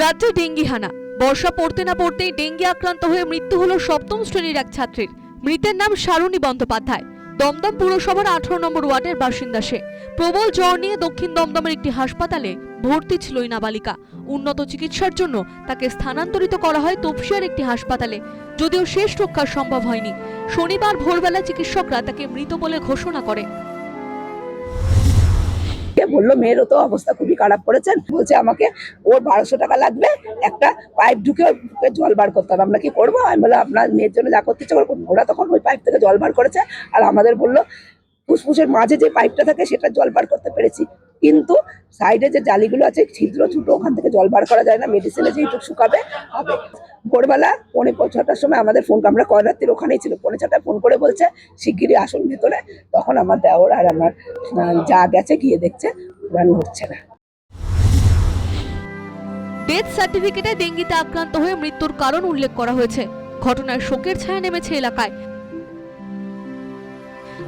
রাজ্যে ডেঙ্গি হানা বর্ষা পড়তে না পড়তেই ডেঙ্গি আক্রান্ত হয়ে মৃত্যু হলো সপ্তম শ্রেণির এক ছাত্রীর। মৃতের নাম সারণী বন্দ্যোপাধ্যায়। দমদম পুরসভার আঠারো নম্বর ওয়ার্ডের বাসিন্দা সে। প্রবল জ্বর নিয়ে দক্ষিণ দমদমের একটি হাসপাতালে ভর্তি ছিল ওই নাবালিকা। উন্নত চিকিৎসার জন্য তাকে স্থানান্তরিত করা হয় তপসিয়ার একটি হাসপাতালে। যদিও শেষ রক্ষা সম্ভব হয়নি। শনিবার ভোরবেলা চিকিৎসকরা তাকে মৃত বলে ঘোষণা করে। কে বলল, মেয়েরও তো অবস্থা খুবই খারাপ করেছেন। বলছে, আমাকে ওর বারোশো টাকা লাগবে, একটা পাইপ ঢুকে জল বার করতে হবে। আমরা কি করব? আমি বললাম, আপনার মেয়ের জন্য যা করতে করুন। ওরা তখন ওই পাইপ থেকে জল বার করেছে। আর আমাদের বলল, ফুসফুসের মাঝে যে পাইপটা থাকে, সেটা জল বার করতে পেরেছি। কিন্তু সাইডে যে জালিগুলো আছে, ছিদ্র ছোটো, ওখান থেকে জল বার করা যায় না, মেডিসিনে যেইটুকু শুকাবে, হবে। ভোরবেলা পৌনে ছটার সময় আমাদের ফোন আমরা কয় রাত্রির ওখানেই ছিল? পৌনে ছটায় ফোন করে বলছে, শিগগিরই আসুন ভেতরে। তখন আমার দেওর আর আমার যা গেছে গিয়ে দেখছে ওরা নড়ছে না। ডেথ সার্টিফিকেটে ডেঙ্গিতে আক্রান্ত হয়ে মৃত্যুর কারণ উল্লেখ করা হয়েছে। ঘটনার শোকের ছায়া নেমেছে এলাকায়।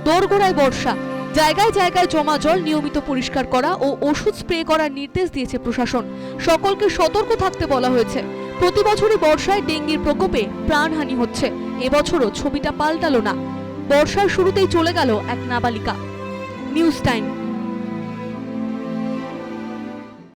দোরগোড়ায় বর্ষা। জায়গায় জায়গায় জমা জল নিয়মিত পরিষ্কার করা ও ওষুধ স্প্রে করার নির্দেশ দিয়েছে প্রশাসন। সকলকে সতর্ক থাকতে বলা হয়েছে। প্রতি বছরই বর্ষায় ডেঙ্গির প্রকোপে প্রাণহানি হচ্ছে। এবছরও ছবিটা পাল্টালো না। বর্ষার শুরুতেই চলে গেল এক নাবালিকা। News time.